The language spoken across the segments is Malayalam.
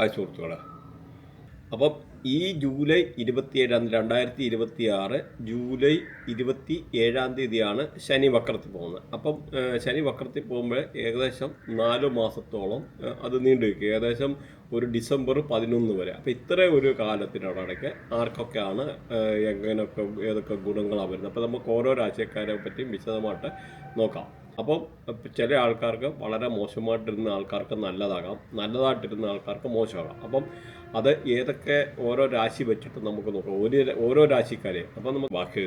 ഹായ് സുഹൃത്തുക്കളെ അപ്പം ഈ ജൂലൈ ഇരുപത്തിയേഴാം തീയതി രണ്ടായിരത്തി ഇരുപത്തി ആറ് ജൂലൈ ഇരുപത്തി ഏഴാം തീയതിയാണ് ശനി വക്രത്തിൽ പോകുന്നത്. അപ്പം ശനി വക്രത്തിൽ പോകുമ്പോൾ ഏകദേശം നാല് മാസത്തോളം അത് നീണ്ടു നിൽക്കും. ഏകദേശം ഒരു ഡിസംബർ പതിനൊന്ന് വരെ. അപ്പം ഇത്ര ഒരു കാലത്തിനോടൊക്കെ ആർക്കൊക്കെയാണ് എങ്ങനെയൊക്കെ ഏതൊക്കെ ഗുണങ്ങളാണ് വരുന്നത്? അപ്പം നമുക്ക് ഓരോ രാജ്യക്കാരെ പറ്റിയും വിശദമായിട്ട് നോക്കാം. അപ്പം ചില ആൾക്കാർക്ക് വളരെ മോശമായിട്ടിരുന്ന ആൾക്കാർക്ക് നല്ലതാകാം നല്ലതായിട്ടിരുന്ന ആൾക്കാർക്ക് മോശമാകാം. അപ്പം അത് ഏതൊക്കെ ഓരോ രാശി വെച്ചിട്ട് നമുക്ക് നോക്കാം. ഒരു ഓരോ രാശിക്കാരെ. അപ്പം നമുക്ക് ബാക്കി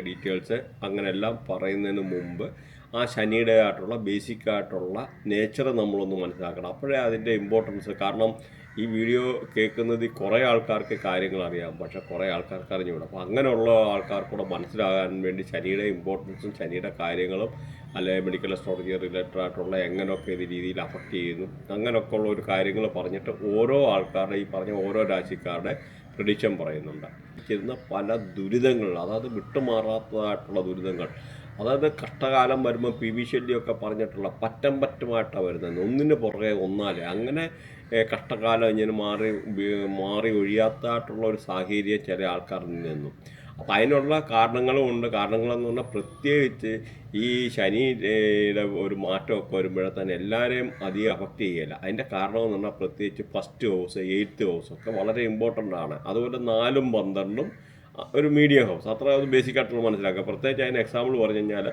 ഡീറ്റെയിൽസ് അങ്ങനെയെല്ലാം പറയുന്നതിന് മുമ്പ് ആ ശനിയുടെ ആയിട്ടുള്ള ബേസിക് ആയിട്ടുള്ള നേച്ചർ നമ്മളൊന്ന് മനസ്സിലാക്കണം. അപ്പോഴേ അതിന്റെ ഇമ്പോർട്ടൻസ് കാരണം ഈ വീഡിയോ കേൾക്കുന്നത് കുറേ ആൾക്കാർക്ക് കാര്യങ്ങൾ അറിയാം. പക്ഷെ കുറേ ആൾക്കാർക്ക് അറിഞ്ഞുകൂടാ. അപ്പോൾ അങ്ങനെയുള്ള ആൾക്കാർക്കൂടെ മനസ്സിലാകാൻ വേണ്ടി ശനിയുടെ ഇമ്പോർട്ടൻസും ശനിയുടെ കാര്യങ്ങളും അല്ലെങ്കിൽ മെഡിക്കൽ അസ്ട്രോളജി റിലേറ്റഡ് ആയിട്ടുള്ള എങ്ങനെയൊക്കെ ഇത് രീതിയിൽ അഫക്റ്റ് ചെയ്യുന്നു അങ്ങനെയൊക്കെ ഉള്ള ഒരു കാര്യങ്ങൾ പറഞ്ഞിട്ട് ഓരോ ആൾക്കാരുടെ ഈ പറഞ്ഞ ഓരോ രാശിക്കാരുടെ പ്രഡിക്ഷൻ പറയുന്നുണ്ട്. ചെയ്യുന്ന പല ദുരിതങ്ങൾ അതായത് വിട്ടുമാറാത്തതായിട്ടുള്ള ദുരിതങ്ങൾ അതായത് കഷ്ടകാലം വരുമ്പോൾ പി വി ശല്യമൊക്കെ പറഞ്ഞിട്ടുള്ള പറ്റം പറ്റമായിട്ടാണ് വരുന്നത്. ഒന്നിന് പുറകെ ഒന്നാലെ. അങ്ങനെ കഷ്ടകാലം ഇങ്ങനെ മാറി മാറി ഒഴിയാത്തതായിട്ടുള്ള ഒരു സാഹചര്യം ചില ആൾക്കാരിൽ നിന്നും. അപ്പം അതിനുള്ള കാരണങ്ങളും ഉണ്ട്. കാരണങ്ങളെന്ന് പറഞ്ഞാൽ പ്രത്യേകിച്ച് ഈ ശനിയുടെ ഒരു മാറ്റമൊക്കെ വരുമ്പോഴേ തന്നെ എല്ലാവരെയും അധികം അഫക്റ്റ് ചെയ്യില്ല. അതിന്റെ കാരണമെന്ന് പറഞ്ഞാൽ പ്രത്യേകിച്ച് ഫസ്റ്റ് ഹൗസ് എയ്ത്ത് ഹൗസ് ഒക്കെ വളരെ ഇമ്പോർട്ടന്റ് ആണ്. അതുപോലെ നാലും പന്ത്രണ്ടും ഒരു മീഡിയം ഹൗസ് അത്ര അത് ബേസിക് ആയിട്ടുള്ള മനസ്സിലാക്കുക. പ്രത്യേകിച്ച് അതിന് എക്സാമ്പിൾ പറഞ്ഞു കഴിഞ്ഞാൽ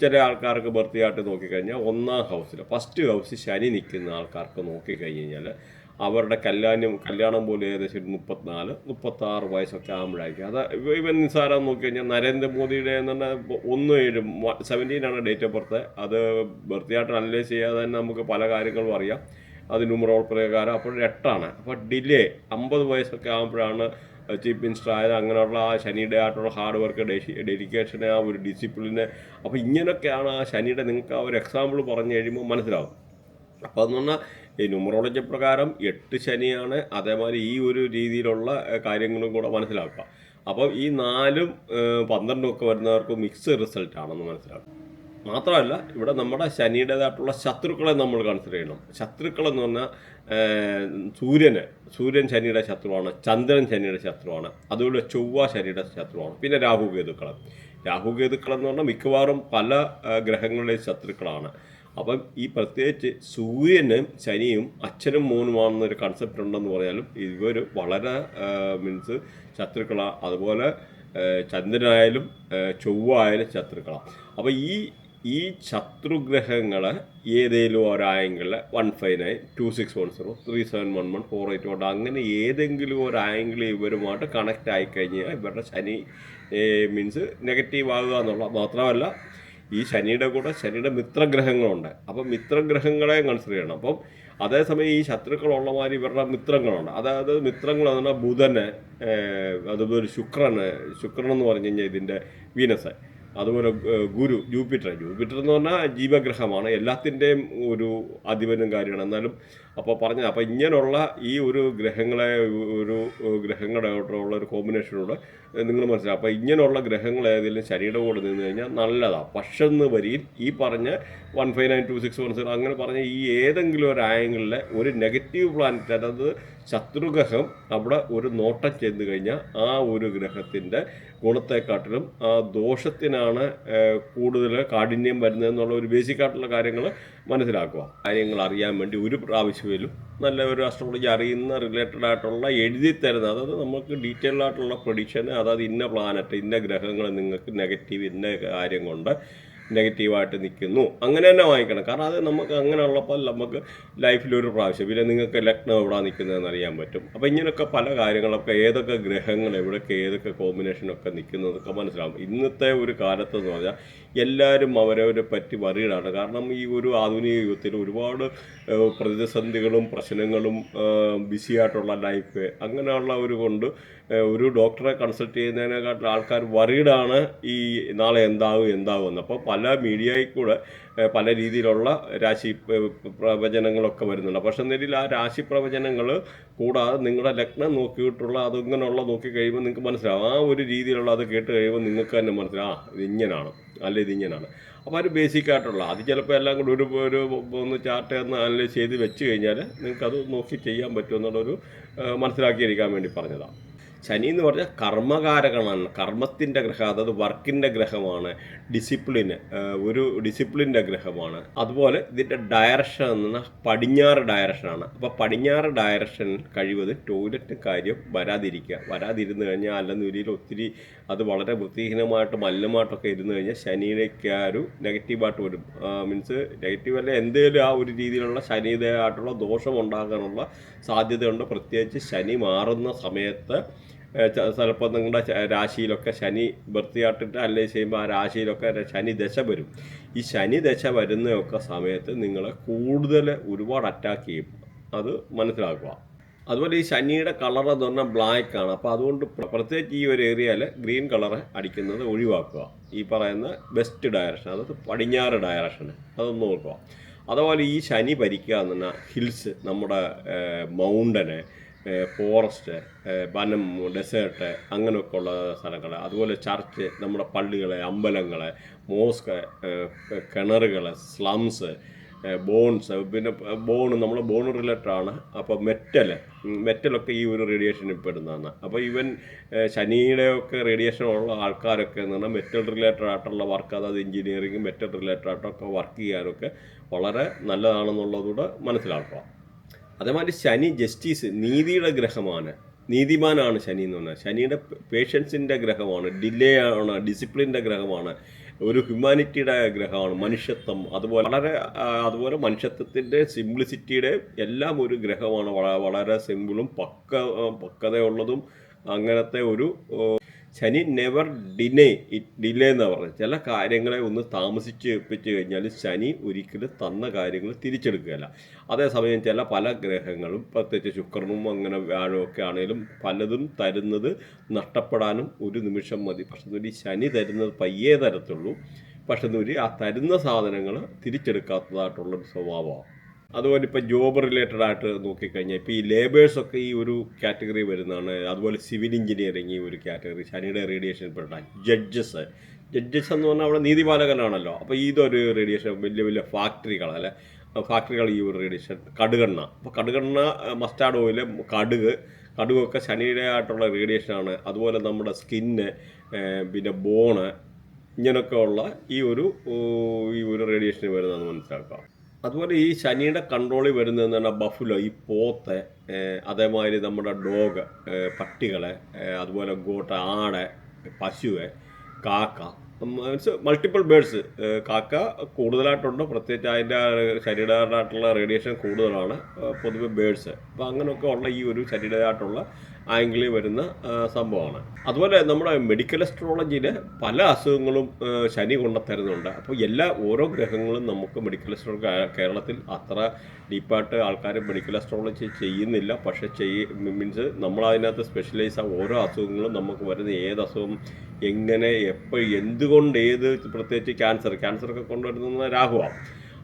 ചില ആൾക്കാർക്ക് ബർത്തിയായിട്ട് നോക്കിക്കഴിഞ്ഞാൽ ഒന്നാം ഹൗസിൽ ഫസ്റ്റ് ഹൗസ് ശനി നിൽക്കുന്ന ആൾക്കാർക്ക് നോക്കിക്കഴിഞ്ഞാൽ കഴിഞ്ഞാൽ അവരുടെ കല്യാണം കല്യാണം പോലെ ഏകദേശം ഒരു മുപ്പത്തിനാല് മുപ്പത്താറ് വയസ്സൊക്കെ ആകുമ്പോഴായിരിക്കും അത് ഇവ- ഇവൻ നിസ്സാരം നോക്കി കഴിഞ്ഞാൽ നരേന്ദ്രമോദിയുടെ ഒന്ന് ഏഴ് സെവന്റീനാണ് ഡേറ്റ് ഓഫ് ബർത്ത് അത് ബർത്തിയായിട്ട് അനലൈസ് ചെയ്യാതെ തന്നെ നമുക്ക് പല കാര്യങ്ങളും അറിയാം. അത് ന്യൂമറോൾ പ്രകാരം. അപ്പോൾ എട്ടാണ്. അപ്പോൾ ഡിലേ അമ്പത് വയസ്സൊക്കെ ആകുമ്പോഴാണ് ചീഫ് മിനിസ്റ്റർ ആയത് അങ്ങനെയുള്ള ആ ശനിയുടെ ആയിട്ടുള്ള ഹാർഡ് വർക്ക് ഡെഡിക്കേഷൻ ആ ഒരു ഡിസിപ്ലിന് അപ്പോൾ ഇങ്ങനെയൊക്കെയാണ് ആ ശനിയുടെ നിങ്ങൾക്ക് ആ ഒരു എക്സാമ്പിൾ പറഞ്ഞു കഴിയുമ്പോൾ മനസ്സിലാവും. അപ്പോൾ എന്ന് പറഞ്ഞാൽ ഈ ന്യൂമറോളജി പ്രകാരം എട്ട് ശനിയാണ് അതേമാതിരി ഈ ഒരു രീതിയിലുള്ള കാര്യങ്ങളും കൂടെ മനസ്സിലാക്കുക. അപ്പം ഈ നാലും പന്ത്രണ്ടും ഒക്കെ വരുന്നവർക്ക് മിക്സ് റിസൾട്ട് ആണെന്ന് മനസ്സിലാക്കും മാത്രമല്ല ഇവിടെ നമ്മുടെ ശനിയുടേതായിട്ടുള്ള ശത്രുക്കളെ നമ്മൾ കൺസിഡർ ചെയ്യണം. ശത്രുക്കൾ എന്ന് പറഞ്ഞാൽ സൂര്യന് സൂര്യൻ ശനിയുടെ ശത്രുവാണ് ചന്ദ്രൻ ശനിയുടെ ശത്രുവാണ് അതുപോലെ ചൊവ്വ ശനിയുടെ ശത്രുവാണ് പിന്നെ രാഹു കേതുക്കൾ രാഹു കേതുക്കൾ എന്ന് പറഞ്ഞാൽ മിക്കവാറും പല ഗ്രഹങ്ങളുടെയും ശത്രുക്കളാണ്. അപ്പം ഈ പ്രത്യേകിച്ച് സൂര്യനും ശനിയും അച്ഛനും മോനുമാണെന്നൊരു കൺസെപ്റ്റ് ഉണ്ടെന്ന് പറഞ്ഞാലും ഇവർ വളരെ മീൻസ് ശത്രുക്കളാണ് അതുപോലെ ചന്ദ്രനായാലും ചൊവ്വ ആയാലും ശത്രുക്കളാണ് അപ്പോൾ ഈ ഈ ശത്രുഗ്രഹങ്ങളെ ഏതെങ്കിലും ഒരായെങ്കിൽ one five nine two six one zero three seven one one four eight one അങ്ങനെ ഏതെങ്കിലും ഒരു ഇവരുമായിട്ട് കണക്റ്റ് ആയിക്കഴിഞ്ഞാൽ ഇവരുടെ ശനി മീൻസ് നെഗറ്റീവ് ആകുക എന്നുള്ള മാത്രമല്ല ഈ ശനിയുടെ കൂടെ ശനിയുടെ മിത്രഗ്രഹങ്ങളുണ്ട്. അപ്പം മിത്രഗ്രഹങ്ങളെ കൺസിഡർ ചെയ്യണം. അപ്പം അതേസമയം ഈ ശത്രുക്കളുള്ള മാതിരി ഇവരുടെ മിത്രങ്ങളുണ്ട്. അതായത് മിത്രങ്ങൾ എന്ന് പറഞ്ഞാൽ ബുധന് അതുപോലെ ശുക്രന് ശുക്രൻ എന്ന് പറഞ്ഞു കഴിഞ്ഞാൽ ഇതിന്റെ വീനസ്. അതുപോലെ ഗുരു ജൂപ്പിറ്റർ. ജൂപ്പിറ്റർ എന്ന് പറഞ്ഞാൽ ജീവഗ്രഹമാണ്. എല്ലാത്തിന്റെയും ഒരു അധിപനും കാര്യമാണ്. എന്നാലും അപ്പോൾ പറഞ്ഞത് അപ്പോൾ ഇങ്ങനെയുള്ള ഈ ഒരു ഗ്രഹങ്ങളെ ഒരു ഗ്രഹങ്ങളുടെ ഉള്ള ഒരു കോമ്പിനേഷനോട് നിങ്ങൾ മനസ്സിലാക്കും അപ്പോൾ ഇങ്ങനെയുള്ള ഗ്രഹങ്ങൾ ഏതെങ്കിലും ശരീരം കൂടെ നിന്ന് കഴിഞ്ഞാൽ നല്ലതാണ് പക്ഷെന്ന് വരിയിൽ ഈ പറഞ്ഞ one five nine two six one zero അങ്ങനെ പറഞ്ഞ ഈ ഏതെങ്കിലും ഒരു ആംഗിളിലെ ഒരു നെഗറ്റീവ് പ്ലാനറ്റ് അതായത് ശത്രുഗ്രഹം അവിടെ ഒരു നോട്ടം ചെന്ന് കഴിഞ്ഞാൽ ആ ഒരു ഗ്രഹത്തിന്റെ ഗുണത്തെക്കാട്ടിലും ആ ദോഷത്തിനാണ് കൂടുതൽ കാഠിന്യം വരുന്നതെന്നുള്ള ഒരു ബേസിക് ആയിട്ടുള്ള കാര്യങ്ങൾ മനസ്സിലാക്കുക. കാര്യങ്ങൾ അറിയാൻ വേണ്ടി ഒരു പ്രാവശ്യമെങ്കിലും നല്ല ഒരു അസ്ട്രോളജി അറിയുന്ന റിലേറ്റഡ് ആയിട്ടുള്ള എഴുതി തരുന്ന അതായത് നമുക്ക് ഡീറ്റെയിൽ ആയിട്ടുള്ള പ്രൊഡിക്ഷൻ അതായത് ഇന്ന പ്ലാനറ്റ് ഇന്ന ഗ്രഹങ്ങൾ നിങ്ങൾക്ക് നെഗറ്റീവ് ഇന്ന കാര്യം കൊണ്ട് നെഗറ്റീവായിട്ട് നിൽക്കുന്നു. അങ്ങനെ തന്നെ വാങ്ങിക്കണം. കാരണം അത് നമുക്ക് അങ്ങനെ ഉള്ളപ്പോൾ നമുക്ക് ലൈഫിലൊരു പ്രാവശ്യം. പിന്നെ നിങ്ങൾക്ക് ലഗ്നം എവിടെ നിൽക്കുന്നതെന്ന് അറിയാൻ പറ്റും. അപ്പോൾ ഇങ്ങനെയൊക്കെ പല കാര്യങ്ങളൊക്കെ ഏതൊക്കെ ഗ്രഹങ്ങൾ എവിടെയൊക്കെ ഏതൊക്കെ കോമ്പിനേഷനൊക്കെ നിൽക്കുന്നതൊക്കെ മനസ്സിലാവും. ഇന്നത്തെ ഒരു കാലത്ത് എന്ന് പറഞ്ഞാൽ എല്ലാവരും അവരവരെ പറ്റി വറിയിടാണ് കാരണം ഈ ഒരു ആധുനിക യുഗത്തിൽ ഒരുപാട് പ്രതിസന്ധികളും പ്രശ്നങ്ങളും ബിസിയായിട്ടുള്ള ലൈഫ് അങ്ങനെയുള്ള ഒരു കൊണ്ട് ഒരു ഡോക്ടറെ കൺസൾട്ട് ചെയ്യുന്നതിനെക്കാട്ടിൽ ആൾക്കാർ വറീഡാണ് ഈ നാളെ എന്താവും എന്താവും എന്ന്. അപ്പോൾ പല മീഡിയയിൽ കൂടെ പല രീതിയിലുള്ള രാശി പ്രവചനങ്ങളൊക്കെ വരുന്നുണ്ട്. പക്ഷെ നിലയിൽ ആ രാശി പ്രവചനങ്ങൾ കൂടാതെ നിങ്ങളുടെ ലഗ്നം നോക്കിയിട്ടുള്ള അതിങ്ങനെയുള്ള നോക്കി കഴിയുമ്പോൾ നിങ്ങൾക്ക് മനസ്സിലാവും. ആ ഒരു രീതിയിലുള്ള അത് കേട്ട് കഴിയുമ്പോൾ നിങ്ങൾക്ക് തന്നെ മനസ്സിലാവും ആ ഇത് ഇങ്ങനെയാണ് അല്ല ഇത് ഇങ്ങനെയാണ് അപ്പോൾ അത് ബേസിക് ആയിട്ടുള്ള അത് ചിലപ്പോൾ എല്ലാം കൂടി ഒരു ഒരു ഒന്ന് ചാർട്ട് ഒന്ന് അനലൈസ് ചെയ്ത് വെച്ച് കഴിഞ്ഞാൽ നിങ്ങൾക്കത് നോക്കി ചെയ്യാൻ പറ്റുമെന്നുള്ളൊരു മനസ്സിലാക്കിയിരിക്കാൻ വേണ്ടി പറഞ്ഞതാണ് ശനി എന്ന് പറഞ്ഞാൽ കർമ്മകാരകമാണ്. കർമ്മത്തിന്റെ ഗ്രഹം അതായത് വർക്കിന്റെ ഗ്രഹമാണ്. ഡിസിപ്ലിന് ഒരു ഡിസിപ്ലിന്റെ ഗ്രഹമാണ്. അതുപോലെ ഇതിന്റെ ഡയറക്ഷൻ എന്ന് പറഞ്ഞാൽ പടിഞ്ഞാറ് ഡയറക്ഷനാണ് അപ്പോൾ പടിഞ്ഞാറ് ഡയറക്ഷൻ കഴിവത് ടോയ്ലറ്റ് കാര്യം വരാതിരിക്കുക. വരാതിരുന്നു കഴിഞ്ഞാൽ അല്ലെന്നുരിയിൽ ഒത്തിരി അത് വളരെ വൃത്തിഹീനമായിട്ട് മല്ലമായിട്ടൊക്കെ ഇരുന്ന് കഴിഞ്ഞാൽ ശനിയിലേക്ക് ആ ഒരു നെഗറ്റീവായിട്ട് വരും. മീൻസ് നെഗറ്റീവ് അല്ല? എന്തെങ്കിലും ആ ഒരു രീതിയിലുള്ള ശനിയുടേതായിട്ടുള്ള ദോഷം ഉണ്ടാകാനുള്ള സാധ്യതയുണ്ട്. പ്രത്യേകിച്ച് ശനി മാറുന്ന സമയത്ത് ചിലപ്പോൾ നിങ്ങളുടെ രാശിയിലൊക്കെ ശനി വൃത്തിയായിട്ടിട്ട് അല്ലെങ്കിൽ ചെയ്യുമ്പോൾ ആ രാശിയിലൊക്കെ ശനി ദശ വരും. ഈ ശനി ദശ വരുന്നതൊക്കെ സമയത്ത് നിങ്ങളെ കൂടുതൽ ഒരുപാട് അറ്റാക്ക് ചെയ്യും. അത് മനസ്സിലാക്കുക. അതുപോലെ ഈ ശനിയുടെ കളർ എന്ന് പറഞ്ഞാൽ ബ്ലാക്ക് ആണ്. അപ്പോൾ അതുകൊണ്ട് പ്രത്യേകിച്ച് ഈ ഒരു ഏരിയയിൽ ഗ്രീൻ കളർ അടിക്കുന്നത് ഒഴിവാക്കുക. ഈ പറയുന്ന ബെസ്റ്റ് ഡയറക്ഷൻ അതായത് പടിഞ്ഞാറ് ഡയറക്ഷൻ അതൊന്ന് നോക്കുക അതുപോലെ ഈ ശനി ഭരിക്കുക എന്ന് പറഞ്ഞാൽ ഹിൽസ് നമ്മുടെ മൗണ്ടന് ഫോറസ്റ്റ് വനം ഡെസേർട്ട് അങ്ങനെയൊക്കെ ഉള്ള സ്ഥലങ്ങൾ അതുപോലെ ചർച്ച് നമ്മുടെ പള്ളികൾ അമ്പലങ്ങൾ മോസ്ക് കിണറുകൾ സ്ലംസ് ബോൺസ് പിന്നെ ബോൺ നമ്മൾ ബോൺ റിലേറ്റഡ് ആണ്. അപ്പോൾ മെറ്റൽ മെറ്റലൊക്കെ ഈ ഒരു റേഡിയേഷനിൽ പെടുന്നതാണ് അപ്പോൾ ഈവൻ ശനിയുടെ ഒക്കെ റേഡിയേഷൻ ഉള്ള ആൾക്കാരൊക്കെ എന്ന് പറഞ്ഞാൽ മെറ്റൽ റിലേറ്റഡ് ആയിട്ടുള്ള വർക്ക് അതായത് എഞ്ചിനീയറിംഗ് മെറ്റൽ റിലേറ്റഡ് ആയിട്ടൊക്കെ വർക്ക് ചെയ്യാനൊക്കെ വളരെ നല്ലതാണെന്നുള്ളതുകൂടെ മനസ്സിലാക്കുക. അതേമാതിരി ശനി ജസ്റ്റിസ് നീതിയുടെ ഗ്രഹമാണ്. നീതിമാനാണ് ശനി എന്ന് പറഞ്ഞാൽ. ശനിയുടെ പേഷ്യൻസിന്റെ ഗ്രഹമാണ് ഡിലേ ആണ് ഡിസിപ്ലിന്റെ ഗ്രഹമാണ് ഒരു ഹ്യൂമാനിറ്റിയുടെ ഗ്രഹമാണ് മനുഷ്യത്വം. അതുപോലെ വളരെ അതുപോലെ മനുഷ്യത്വത്തിന്റെ സിംപ്ലിസിറ്റിയുടെ എല്ലാം ഒരു ഗ്രഹമാണ്. വളരെ സിമ്പിളും പക്ക പക്വതയുള്ളതും അങ്ങനത്തെ ഒരു ശനി നെവർ ഡിനേ ഡിലേ എന്ന് പറഞ്ഞത്. ചില കാര്യങ്ങളെ ഒന്ന് താമസിച്ച് വെപ്പിച്ച് കഴിഞ്ഞാൽ ശനി ഒരിക്കലും തന്ന കാര്യങ്ങൾ തിരിച്ചെടുക്കുകയല്ല. അതേസമയം ചില പല ഗ്രഹങ്ങളും പ്രത്യേകിച്ച് ശുക്രനും അങ്ങനെ വ്യാഴവും ഒക്കെ ആണെങ്കിലും പലതും തരുന്നത് നഷ്ടപ്പെടാനും ഒരു നിമിഷം മതി. പക്ഷെ ഒരു ശനി തരുന്നത് പയ്യേ തരത്തുള്ളൂ. പക്ഷെ ആ തരുന്ന സാധനങ്ങൾ തിരിച്ചെടുക്കാത്തതായിട്ടുള്ളൊരു സ്വഭാവമാണ്. അതുപോലെ ഇപ്പോൾ ജോബ് റിലേറ്റഡ് ആയിട്ട് നോക്കിക്കഴിഞ്ഞാൽ ഇപ്പോൾ ഈ ലേബേഴ്സൊക്കെ ഈ ഒരു കാറ്റഗറി വരുന്നതാണ്. അതുപോലെ സിവിൽ എഞ്ചിനീയറിംഗ് ഈ ഒരു കാറ്റഗറി ശനിയുടെ റേഡിയേഷൻ പെട്ട ജഡ്ജസ് ജഡ്ജസ് എന്ന് പറഞ്ഞാൽ അവിടെ നീതിപാലകനാണല്ലോ അപ്പോൾ ഇതൊരു റേഡിയേഷൻ വലിയ വലിയ ഫാക്ടറികൾ അല്ലെ? ഫാക്ടറികൾ ഈ ഒരു റേഡിയേഷൻ കടുകെണ്ണ. അപ്പോൾ കടുകെണ്ണ മസ്റ്റാർഡ് ഓയിൽ കടുക്. കടുകൊക്കെ ശനിയുടെ ആയിട്ടുള്ള റേഡിയേഷനാണ് അതുപോലെ നമ്മുടെ സ്കിന്ന് പിന്നെ ബോണ് ഇങ്ങനെയൊക്കെ ഉള്ള ഈ ഒരു ഈ ഒരു റേഡിയേഷൻ വരുന്നതെന്ന് മനസ്സിലാക്കാം. അതുപോലെ ഈ ശനിയുടെ കൺട്രോളിൽ വരുന്നതെന്ന് പറഞ്ഞാൽ ബഫുലോ ഈ പോത്ത് അതേമാതിരി നമ്മുടെ ഡോഗ് പട്ടികളെ അതുപോലെ ഗോട്ട ആട് പശുവെ കാക്ക മീൻസ് മൾട്ടിപ്പിൾ ബേഡ്സ് കാക്ക കൂടുതലായിട്ടുണ്ട്? പ്രത്യേകിച്ച് അതിന്റെ ശരീരമായിട്ടുള്ള റേഡിയേഷൻ കൂടുതലാണ് പൊതുവെ ബേഡ്സ് അപ്പോൾ അങ്ങനെയൊക്കെ ഉള്ള ഈ ഒരു ശരീരമായിട്ടുള്ള ആംഗിളിൽ വരുന്ന സംഭവമാണ്. അതുപോലെ നമ്മുടെ മെഡിക്കൽ അസ്ട്രോളജിയിൽ പല അസുഖങ്ങളും ശനി കൊണ്ടുത്തരുന്നുണ്ട്. അപ്പോൾ എല്ലാ ഓരോ ഗ്രഹങ്ങളും നമുക്ക് മെഡിക്കൽ അസ്ട്രോളജി കേരളത്തിൽ അത്ര ഡീപ്പായിട്ട് ആൾക്കാർ മെഡിക്കൽ അസ്ട്രോളജി ചെയ്യുന്നില്ല. പക്ഷേ ചെയ്യ മീൻസ് നമ്മൾ അതിനകത്ത് സ്പെഷ്യലൈസ് ആ ഓരോ അസുഖങ്ങളും നമുക്ക് വരുന്ന ഏത് അസുഖം എങ്ങനെ എപ്പോൾ എന്തുകൊണ്ട് ഏത് പ്രത്യേകിച്ച് ക്യാൻസർ ക്യാൻസറൊക്കെ കൊണ്ടുവരുന്ന രാഹുവാണ്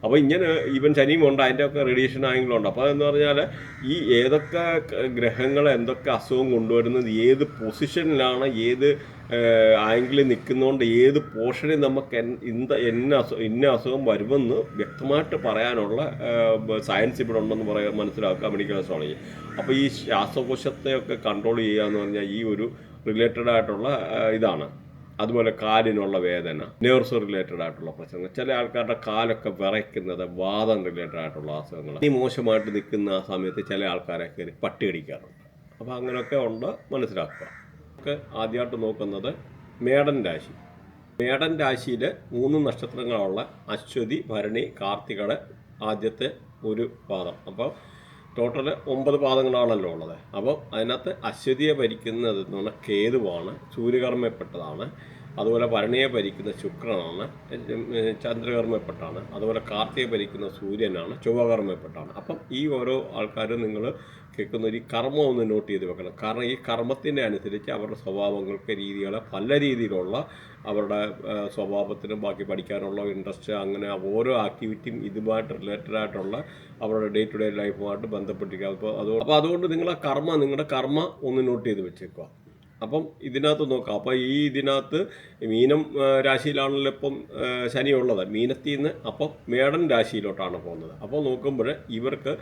അപ്പോൾ ഇങ്ങനെ ഈവൻ ശനിയും ഉണ്ട് അതിന്റെ ഒക്കെ റേഡിയേഷൻ ഉണ്ട് അപ്പോൾ എന്ന് പറഞ്ഞാൽ ഈ ഏതൊക്കെ ഗ്രഹങ്ങൾ എന്തൊക്കെ അസുഖം കൊണ്ടുവരുന്നത് ഏത് പൊസിഷനിലാണ് ഏത് ആംഗിളിൽ നിൽക്കുന്നതുകൊണ്ട് ഏത് പോർഷനിൽ നമുക്ക് ഇന്ത എന്ന അസുഖം ഇന്ന അസുഖം വരുമെന്ന് വ്യക്തമായിട്ട് പറയാനുള്ള സയൻസ് ഇവിടെ ഉണ്ടെന്ന് പറയാൻ മനസ്സിലാക്കുക മെഡിക്കൽ അസ്ട്രോളജി അപ്പോൾ ഈ ശ്വാസകോശത്തെയൊക്കെ കൺട്രോൾ ചെയ്യുക എന്ന് പറഞ്ഞാൽ ഈ ഒരു റിലേറ്റഡ് ആയിട്ടുള്ള ഇതാണ്. അതുപോലെ കാലിനുള്ള വേദന നേഴ്സ് റിലേറ്റഡ് ആയിട്ടുള്ള പ്രശ്നങ്ങൾ ചില ആൾക്കാരുടെ കാലൊക്കെ വിറയ്ക്കുന്നത് വാദം റിലേറ്റഡ് ആയിട്ടുള്ള അസുഖങ്ങൾ ഈ മോശമായിട്ട് നിൽക്കുന്ന ആ സമയത്ത് ചില ആൾക്കാരെ പട്ടി അടിക്കാറുണ്ട് അപ്പോൾ അങ്ങനെയൊക്കെ ഉണ്ട് മനസ്സിലാക്കുക. നമുക്ക് ആദ്യമായിട്ട് നോക്കുന്നത് മേടൻ രാശി. മേടൻ രാശിയിൽ മൂന്ന് നക്ഷത്രങ്ങളുള്ള അശ്വതി ഭരണി കാർത്തികയുടെ ആദ്യത്തെ ഒരു പാദം. അപ്പോൾ ടോട്ടൽ ഒമ്പത് പാദങ്ങളാണല്ലോ ഉള്ളത്. അപ്പോൾ അതിനകത്ത് അശ്വതിയെ ഭരിക്കുന്നത് എന്ന് പറഞ്ഞാൽ കേതുവാണ് സൂര്യകർമ്മപ്പെട്ടതാണ്. അതുപോലെ ഭരണിയെ ഭരിക്കുന്ന ശുക്രനാണ് ചന്ദ്രകർമ്മപ്പെട്ടാണ് അതുപോലെ കാർത്തിയെ ഭരിക്കുന്ന സൂര്യനാണ് ചൊവ്വകർമ്മപ്പെട്ടാണ്. അപ്പം ഈ ഓരോ ആൾക്കാരും നിങ്ങൾ കേൾക്കുന്ന ഒരു കർമ്മം ഒന്ന് നോട്ട് ചെയ്ത് വെക്കണം. കാരണം ഈ കർമ്മത്തിന്റെ അനുസരിച്ച് അവരുടെ സ്വഭാവങ്ങൾക്ക് രീതികളെ പല രീതിയിലുള്ള അവരുടെ സ്വഭാവത്തിനും ബാക്കി പഠിക്കാനുള്ള ഇൻട്രസ്റ്റ് അങ്ങനെ ഓരോ ആക്ടിവിറ്റിയും ഇതുമായിട്ട് റിലേറ്റഡ് ആയിട്ടുള്ള അവരുടെ ഡേ ടു ഡേ ലൈഫുമായിട്ട് ബന്ധപ്പെട്ടിരിക്കുക അപ്പോൾ അത് അപ്പോൾ അതുകൊണ്ട് നിങ്ങൾ കർമ്മ നിങ്ങളുടെ കർമ്മ ഒന്ന് നോട്ട് ചെയ്ത് വെച്ചേക്കുക. അപ്പം ഇതിനകത്ത് നോക്കാം. അപ്പം ഈ ഇതിനകത്ത് മീനം രാശിയിലാണല്ലോ ഇപ്പം ശനി ഉള്ളത് മീനത്തിൽ നിന്ന് അപ്പം മേടൻ രാശിയിലോട്ടാണ് പോകുന്നത്. അപ്പോൾ നോക്കുമ്പോൾ ഇവർക്ക്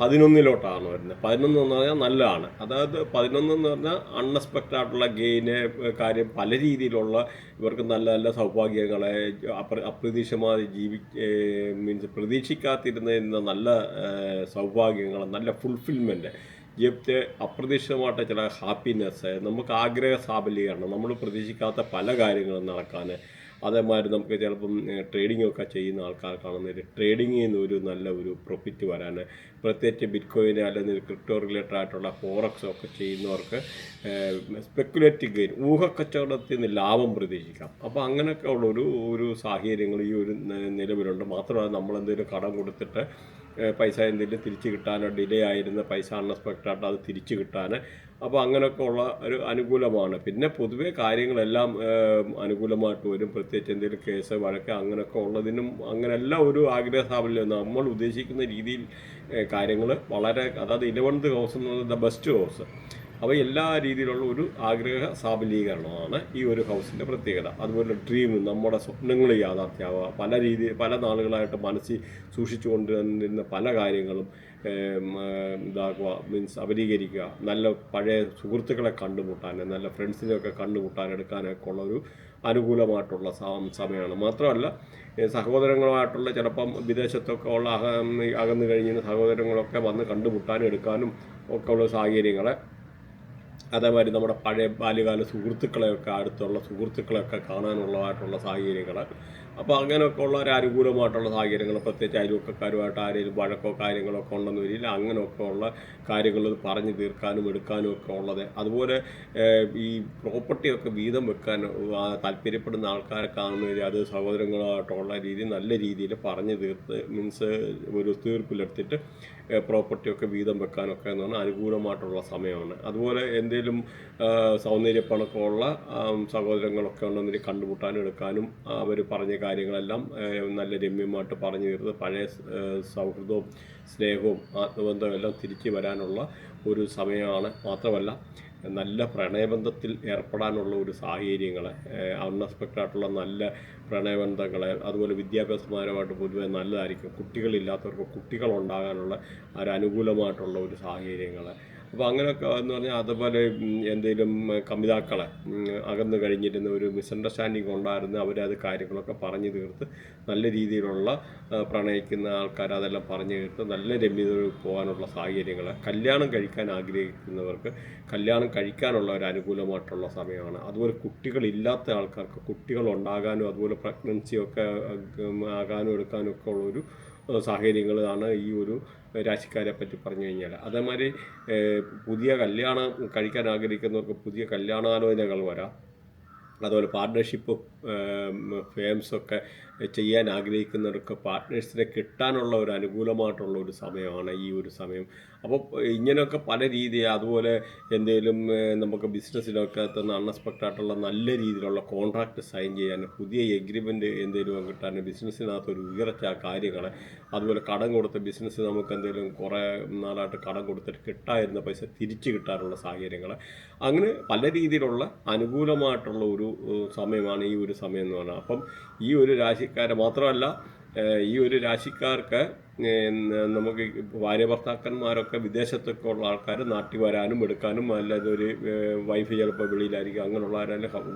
പതിനൊന്നിലോട്ടാണ് വരുന്നത്. പതിനൊന്ന് എന്ന് പറഞ്ഞാൽ നല്ലതാണ്. അതായത് പതിനൊന്ന് എന്ന് പറഞ്ഞാൽ അൺഎക്സ്പെക്റ്റഡ് ആയിട്ടുള്ള ഗെയിന് കാര്യം പല രീതിയിലുള്ള ഇവർക്ക് നല്ല നല്ല സൗഭാഗ്യങ്ങളെ അപ്ര അപ്രതീക്ഷിതമായി ജീവി മീൻസ് പ്രതീക്ഷിക്കാതിരുന്ന നല്ല സൗഭാഗ്യങ്ങൾ നല്ല ഫുൾഫിൽമെന്റ് ജീവിതത്തെ അപ്രതീക്ഷിതമായിട്ട് ചില ഹാപ്പിനെസ് നമുക്ക് ആഗ്രഹ സാബലീകരണം നമ്മൾ പ്രതീക്ഷിക്കാത്ത പല കാര്യങ്ങളും നടക്കാൻ. അതേമാതിരി നമുക്ക് ചിലപ്പം ട്രേഡിംഗ് ഒക്കെ ചെയ്യുന്ന ആൾക്കാർക്കാണെന്നൊരു ട്രേഡിങ്ങിൽ നിന്ന് ഒരു നല്ല ഒരു പ്രോഫിറ്റ് വരാൻ. പ്രത്യേകിച്ച് ബിറ്റ്കോയിൻ അല്ലെങ്കിൽ ക്രിപ്റ്റോ റിലേറ്റഡ് ആയിട്ടുള്ള ഫോറക്സ് ഒക്കെ ചെയ്യുന്നവർക്ക് സ്പെക്കുലേറ്റീവ് ഗെയിൻ ഊഹക്കച്ചവടത്തിൽ നിന്ന് ലാഭം പ്രതീക്ഷിക്കാം. അപ്പോൾ അങ്ങനെയൊക്കെ ഉള്ളൊരു ഒരു സാഹചര്യങ്ങൾ ഈ ഒരു നിലവിലുണ്ട്. മാത്രമല്ല നമ്മളെന്തെങ്കിലും കടം കൊടുത്തിട്ട് പൈസ എന്തെങ്കിലും തിരിച്ച് കിട്ടാനോ ഡിലേ ആയിരുന്ന പൈസ അൺഎക്സ്പെക്റ്റഡ് ആയിട്ട് അത് തിരിച്ച് കിട്ടാൻ അപ്പോൾ അങ്ങനെയൊക്കെ ഉള്ള ഒരു അനുകൂലമാണ്. പിന്നെ പൊതുവേ കാര്യങ്ങളെല്ലാം അനുകൂലമായിട്ട് വരും. പ്രത്യേകിച്ച് എന്തെങ്കിലും കേസ് വഴക്ക് അങ്ങനെയൊക്കെ ഉള്ളതിനും അങ്ങനെല്ലാം ഒരു ആഗ്രഹ സാഫല്യം നമ്മൾ ഉദ്ദേശിക്കുന്ന രീതിയിൽ കാര്യങ്ങൾ വളരെ അതായത് ഇലവൻത്ത് ഹൗസ് എന്ന് പറയുന്നത് ദ ബെസ്റ്റ് ഹൗസ് അപ്പോൾ എല്ലാ രീതിയിലുള്ള ഒരു ആഗ്രഹ സാബലീകരണമാണ് ഈ ഒരു ഹൗസിന്റെ പ്രത്യേകത. അതുപോലെ ഡ്രീം നമ്മുടെ സ്വപ്നങ്ങൾ യാഥാർത്ഥ്യമാവുക പല രീതി പല നാളുകളായിട്ട് മനസ്സിൽ സൂക്ഷിച്ചു കൊണ്ടുവന്നിരുന്ന പല കാര്യങ്ങളും ഇതാക്കുക മീൻസ് അപരീകരിക്കുക നല്ല പഴയ സുഹൃത്തുക്കളെ കണ്ടുമുട്ടാൻ നല്ല ഫ്രണ്ട്സിനെയൊക്കെ കണ്ടുമുട്ടാൻ എടുക്കാനൊക്കെ ഉള്ള ഒരു അനുകൂലമായിട്ടുള്ള സമയമാണ്. മാത്രമല്ല സഹോദരങ്ങളുമായിട്ടുള്ള ചിലപ്പം വിദേശത്തൊക്കെ ഉള്ള അക അകന്നു കഴിഞ്ഞ സഹോദരങ്ങളൊക്കെ വന്ന് കണ്ടുമുട്ടാനും എടുക്കാനും ഒക്കെ ഉള്ള സാഹചര്യങ്ങളെ അതേമാതിരി നമ്മുടെ പഴയ ബാല്യകാല സുഹൃത്തുക്കളെയൊക്കെ അടുത്തുള്ള സുഹൃത്തുക്കളെയൊക്കെ കാണാനുള്ളതായിട്ടുള്ള സാഹചര്യങ്ങൾ അപ്പോൾ അങ്ങനെയൊക്കെ ഉള്ള ഒരു അനുകൂലമായിട്ടുള്ള സാഹചര്യങ്ങൾ പ്രത്യേകിച്ച് അയൽവക്കക്കാരുമായിട്ട് ആരെങ്കിലും വഴക്കോ കാര്യങ്ങളോ ഒക്കെ ഉണ്ടെന്ന് വരില്ല. അങ്ങനെയൊക്കെ ഉള്ള കാര്യങ്ങൾ പറഞ്ഞു തീർക്കാനും എടുക്കാനും ഒക്കെ ഉള്ളത്. അതുപോലെ ഈ പ്രോപ്പർട്ടിയൊക്കെ വീതം വെക്കാൻ താല്പര്യപ്പെടുന്ന ആൾക്കാരെ കാണുന്ന അത് സഹോദരങ്ങളായിട്ടുള്ള രീതി നല്ല രീതിയിൽ പറഞ്ഞു തീർത്ത് മീൻസ് ഒരു തീർപ്പിലെടുത്തിട്ട് പ്രോപ്പർട്ടിയൊക്കെ വീതം വെക്കാനൊക്കെ എന്ന് പറഞ്ഞാൽ അനുകൂലമായിട്ടുള്ള സമയമാണ്. അതുപോലെ എന്തെങ്കിലും സൗന്ദര്യപ്പണക്കമുള്ള സഹോദരങ്ങളൊക്കെ ഉണ്ടെന്നിൽ കണ്ടുമുട്ടാനും എടുക്കാനും അവർ പറഞ്ഞ കാര്യങ്ങളെല്ലാം നല്ല രമ്യമായിട്ട് പറഞ്ഞു തീർത്ത് പഴയ സൗഹൃദവും സ്നേഹവും ആത്മബന്ധവും എല്ലാം തിരിച്ചു വരാനുള്ള ഒരു സമയമാണ്. മാത്രമല്ല നല്ല പ്രണയബന്ധത്തിൽ ഏർപ്പെടാനുള്ള ഒരു സാഹചര്യങ്ങൾ അൺഎക്സ്പെക്റ്റഡ് ആയിട്ടുള്ള നല്ല പ്രണയബന്ധങ്ങൾ അതുപോലെ വിദ്യാഭ്യാസപരമായിട്ട് പൊതുവെ നല്ലതായിരിക്കും. കുട്ടികളില്ലാത്തവർക്ക് കുട്ടികളുണ്ടാകാനുള്ള ഒരു അനുകൂലമായിട്ടുള്ള ഒരു സാഹചര്യങ്ങൾ അപ്പോൾ അങ്ങനെയൊക്കെ എന്ന് പറഞ്ഞാൽ അതുപോലെ എന്തെങ്കിലും കമിതാക്കളെ അകന്നു കഴിഞ്ഞിരുന്ന ഒരു മിസ്അണ്ടർസ്റ്റാൻഡിങ് ഉണ്ടായിരുന്നു അവരത് കാര്യങ്ങളൊക്കെ പറഞ്ഞു തീർത്ത് നല്ല രീതിയിലുള്ള പ്രണയിക്കുന്ന ആൾക്കാർ അതെല്ലാം പറഞ്ഞു തീർത്ത് നല്ല രമ്യതയിൽ പോകാനുള്ള സാഹചര്യങ്ങൾ കല്യാണം കഴിക്കാൻ ആഗ്രഹിക്കുന്നവർക്ക് കല്യാണം കഴിക്കാനുള്ള ഒരു അനുകൂലമായിട്ടുള്ള സമയമാണ്. അതുപോലെ കുട്ടികളില്ലാത്ത ആൾക്കാർക്ക് കുട്ടികൾ ഉണ്ടാകാനും അതുപോലെ പ്രഗ്നൻസി ഒക്കെ ഉം, ആകാനും എടുക്കാനും ഒക്കെ ഉള്ളൊരു സാഹചര്യങ്ങളാണ് ഈ ഒരു രാശിക്കാരെ പറ്റി പറഞ്ഞു കഴിഞ്ഞാൽ അതേമാതിരി പുതിയ കല്യാണം കഴിക്കാൻ ആഗ്രഹിക്കുന്നവർക്ക് പുതിയ കല്യാണാലോചനകൾ വരാം. അതുപോലെ പാർട്ട്ണർഷിപ്പും ഫേംസൊക്കെ ചെയ്യാൻ ആഗ്രഹിക്കുന്നവർക്ക് പാർട്ട്നേഴ്സിനെ കിട്ടാനുള്ള ഒരു അനുകൂലമായിട്ടുള്ള ഒരു സമയമാണ് ഈ ഒരു സമയം. അപ്പോൾ ഇങ്ങനെയൊക്കെ പല രീതി അതുപോലെ എന്തെങ്കിലും നമുക്ക് ബിസിനസ്സിലൊക്കെ തന്നെ അൺഎക്സ്പെക്റ്റ് ആയിട്ടുള്ള നല്ല രീതിയിലുള്ള കോൺട്രാക്റ്റ് സൈൻ ചെയ്യാൻ പുതിയ എഗ്രിമെന്റ് എന്തെങ്കിലും കിട്ടാൻ ബിസിനസ്സിനകത്ത് ഒരു ഉയർച്ച കാര്യങ്ങൾ അതുപോലെ കടം കൊടുത്ത ബിസിനസ് നമുക്ക് എന്തെങ്കിലും കുറേ നാളായിട്ട് കടം കൊടുത്തിട്ട് കിട്ടാതിരുന്ന പൈസ തിരിച്ചു കിട്ടാനുള്ള സാഹചര്യങ്ങൾ അങ്ങനെ പല രീതിയിലുള്ള അനുകൂലമായിട്ടുള്ള ഒരു സമയമാണ് ഈ ഒരു സമയം എന്ന് പറഞ്ഞാൽ അപ്പം ഈ ഒരു രാശിക്കാരെ മാത്രമല്ല ഈ ഒരു രാശിക്കാർക്ക് നമുക്ക് ഭാര്യ ഭർത്താക്കന്മാരൊക്കെ വിദേശത്തൊക്കെ ഉള്ള ആൾക്കാർ നാട്ടിൽ വരാനും എടുക്കാനും അല്ലാതെ ഒരു വൈഫ് ചിലപ്പോൾ വെളിയിലായിരിക്കും. അങ്ങനെയുള്ള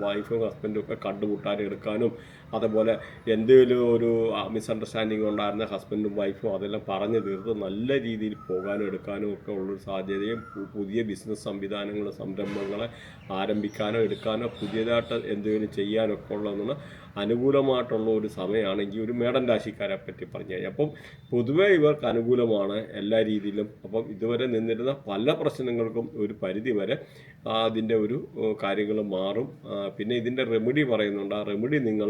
വൈഫും ഹസ്ബൻഡും ഒക്കെ കണ്ടുമുട്ടാനും എടുക്കാനും അതുപോലെ എന്തെങ്കിലും ഒരു മിസ്അണ്ടർസ്റ്റാൻഡിങ് ഉണ്ടായിരുന്ന ഹസ്ബൻഡും വൈഫും അതെല്ലാം പറഞ്ഞു തീർത്ത് നല്ല രീതിയിൽ പോകാനും എടുക്കാനും ഒക്കെ ഉള്ളൊരു സാധ്യതയും പുതിയ ബിസിനസ് സംവിധാനങ്ങൾ സംരംഭങ്ങളെ ആരംഭിക്കാനോ എടുക്കാനോ പുതിയതായിട്ട് എന്തെങ്കിലും ചെയ്യാനൊക്കെ ഉള്ളതെന്ന് അനുകൂലമായിട്ടുള്ള ഒരു സമയമാണ് ഈ ഒരു മേടൻ രാശിക്കാരെ പറ്റി പറഞ്ഞു കഴിഞ്ഞാൽ. അപ്പം പൊതുവേ ഇവർക്ക് അനുകൂലമാണ് എല്ലാ രീതിയിലും. അപ്പം ഇതുവരെ നിന്നിരുന്ന പല പ്രശ്നങ്ങൾക്കും ഒരു പരിധി വരെ അതിന്റെ ഒരു കാര്യങ്ങൾ മാറും. പിന്നെ ഇതിന്റെ റെമഡി പറയുന്നുണ്ട്. ആ റെമഡി നിങ്ങൾ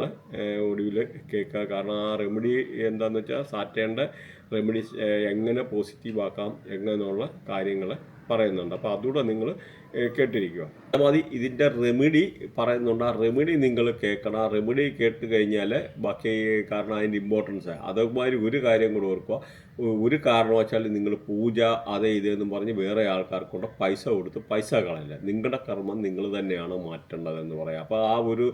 ഒടുവിൽ കേൾക്കുക. കാരണം ആ റെമഡി എന്താണെന്ന് വെച്ചാൽ സാറ്റേന്റെ റെമഡി എങ്ങനെ പോസിറ്റീവ് ആക്കാം എങ്ങനെയുള്ള കാര്യങ്ങൾ പറയുന്നുണ്ട്. അപ്പോൾ അതുകൂടെ നിങ്ങൾ കേട്ടിരിക്കുക മതി ഇതിന്റെ റെമഡി പറയുന്നുണ്ട്. ആ റെമഡി നിങ്ങൾ കേൾക്കണം. ആ റെമഡി കേട്ട് കഴിഞ്ഞാൽ ബാക്കി കാരണം അതിന്റെ ഇമ്പോർട്ടൻസ് അതുമാതിരി ഒരു കാര്യം കൂടെ ഓർക്കുക. ഒരു കാരണവശാലും നിങ്ങൾ പൂജ അതേ ഇതെന്നും പറഞ്ഞ് വേറെ ആൾക്കാർക്കൊണ്ട് പൈസ കൊടുത്ത് പൈസ കളയില്ല. നിങ്ങളുടെ കർമ്മം നിങ്ങൾ തന്നെയാണ് മാറ്റേണ്ടതെന്ന് പറയാം. അപ്പോൾ ആ ഒരു